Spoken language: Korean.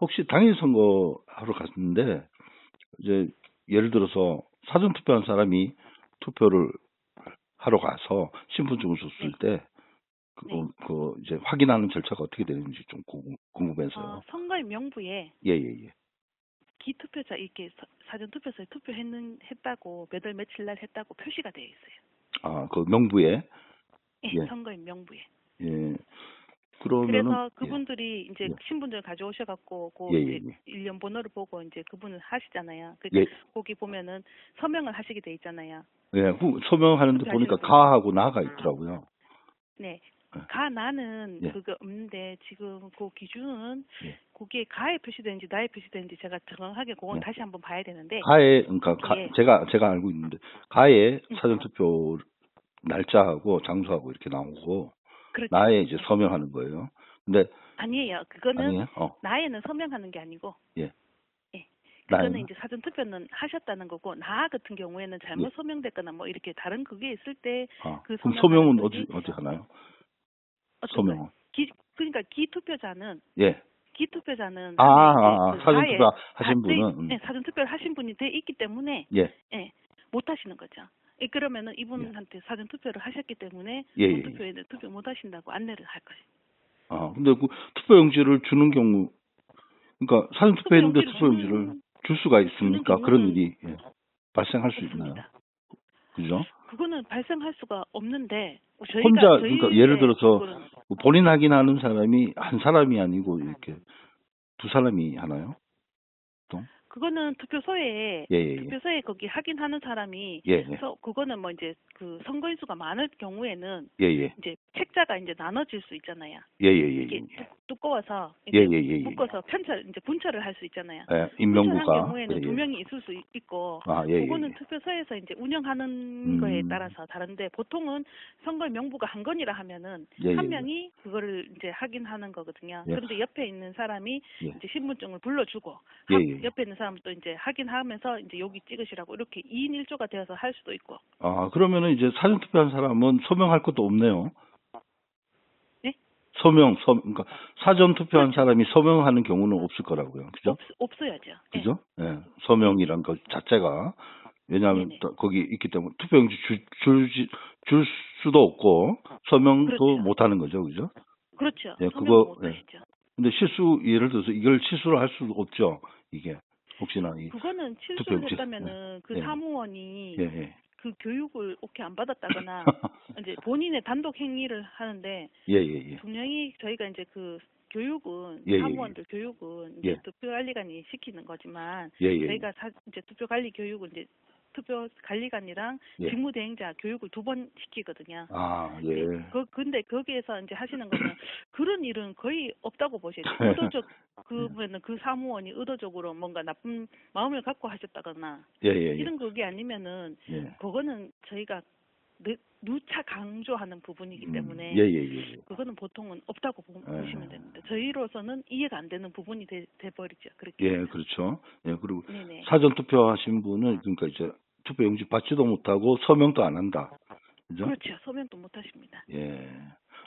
혹시 당일 선거 하러 갔는데 이제 예를 들어서 사전 투표한 사람이 투표를 하러 가서 신분증을 줬을 때 그, 네. 그 이제 확인하는 절차가 어떻게 되는지 좀 궁금- 궁금해서요. 어, 선거인 명부에 예예 예. 기투표자 이렇게 사- 사전 투표소에 투표했는 했다고 몇 월 며칠 날 했다고 표시가 되어 있어요. 아 그 명부에 예, 예. 선거인 명부에. 예. 그러면은 그래서 그분들이 이제 예. 신분증 가져오셔갖고 그 예, 이제 예, 예. 일련 번호를 보고 이제 그분을 하시잖아요. 그 예. 거기 보면은 서명을 하시게 돼 있잖아요. 예, 그 소명하는데 그렇게 보니까. 가하고 나가 있더라고요. 네. 예. 가 나는 예. 그거 없는데 지금 그 기준은 예. 거기에 가에 표시되는지 나에 표시되는지 제가 정확하게 그건 예. 다시 한번 봐야 되는데 가에 그러니까 가- 예. 제가 제가 알고 있는데 가에 음. 사전 투표 날짜하고 장소하고 이렇게 나오고 그렇죠. 나에 이제 서명하는 거예요. 근데 아니에요. 그거는 아니에요? 어. 나에는 서명하는 게 아니고 예. 예. 그거는 나에는? 이제 사전 투표는 하셨다는 거고 나 같은 경우에는 잘못 예. 서명됐거나 뭐 이렇게 다른 그게 있을 때 아, 그 그럼 서명은 어디? 어디 하나요? 서명은? 기, 그러니까 기투표자는 예. 기투표자는 아, 아, 아, 그 사전 투표 하신 다돼 있- 분은 음. 네, 사전 투표를 하신 분이 돼 있기 때문에 예. 예, 못 하시는 거죠. 예, 그러면은 이분한테 사전 투표를 하셨기 때문에 예, 예, 예. 투표에는 투표 못 하신다고 안내를 할 거예요. 아, 근데 그 투표용지를 주는 경우 그러니까 사전 투표했는데 투표용지를 투표용지를 주는- 줄 수가 있습니까? 그런 일이 예. 발생할 수 있나요? 그죠? 그거는 발생할 수가 없는데 저희가 혼자, 그러니까 예를 들어서 본인 확인하는 사람이 한 사람이 아니고 이렇게 두 사람이 하나요? 그거는 투표소에 예, 예, 예. 투표소에 거기 확인하는 사람이 예, 예. 그래서 그거는 뭐 이제 그 선거인 수가 많을 경우에는 예, 예. 이제 책자가 이제 나눠질 수 있잖아요. 예, 예, 예, 이게 예. 두- 두꺼워서 예, 예, 예, 예. 묶어서 편철 이제 분철을 할 수 있잖아요. 예, 인명부가 경우에는 예, 두 예. 명이 있을 수 있- 있고 아, 그거는 예. 투표소에서 이제 운영하는 음. 거에 따라서 다른데 보통은 선거 명부가 한 건이라 하면은 예, 한 예. 명이 그거를 이제 확인하는 거거든요. 예. 그런데 옆에 있는 사람이 예. 이제 신분증을 불러주고 예, 하- 예. 옆에 있는 사람도 이제 확인하면서 이제 여기 찍으시라고 이렇게 2인 1조가 되어서 할 수도 있고 아, 그러면은 이제 사전 투표한 사람은 서명할 것도 없네요. 네? 서명, 서, 그러니까 사전 투표한 사람이 서명하는 경우는 없을 거라고요. 그죠? 없, 없어야죠. 예. 그죠? 예. 서명이란 것 자체가 왜냐하면 네네. 또 거기 있기 때문에 투표용지 줄, 줄, 줄 수도 없고 서명도 그렇죠. 못 하는 거죠. 그죠? 그렇죠. 예, 그거, 못 예. 하시죠. 근데 실수 예를 들어서 이걸 실수를 할 수도 없죠. 이게 혹시나 이 그거는 실수를 투표용지. 했다면은 그 예. 사무원이 예, 예. 그 교육을 오케이 안 받았다거나 이제 본인의 단독 행위를 하는데 예, 예, 예. 분명히 저희가 이제 그 교육은 예, 예, 사무원들 교육은 이제 예. 투표관리관이 시키는 거지만 예, 예. 저희가 사, 이제 투표관리 교육은 이제 투표관리관이랑 예. 직무대행자 교육을 두 번 시키거든요. 아, 예. 그 근데 거기에서 이제 하시는 거는 그런 일은 거의 없다고 보셔야죠. 네. 의도적 그러면은 그 사무원이 의도적으로 뭔가 나쁜 마음을 갖고 하셨다거나 예, 예, 예. 이런 그게 아니면은 예. 그거는 저희가 느, 누차 강조하는 부분이기 음, 때문에. 예. 그거는 보통은 없다고 보, 예. 보시면 됩니다. 저희로서는 이해가 안 되는 부분이 돼, 돼버리죠. 그렇게. 예. 그렇죠. 예, 그리고 네네. 사전 투표하신 분은 그러니까 이제 투표 용지 받지도 못하고 서명도 안 한다. 그죠? 그렇죠. 소명도 못 하십니다. 예.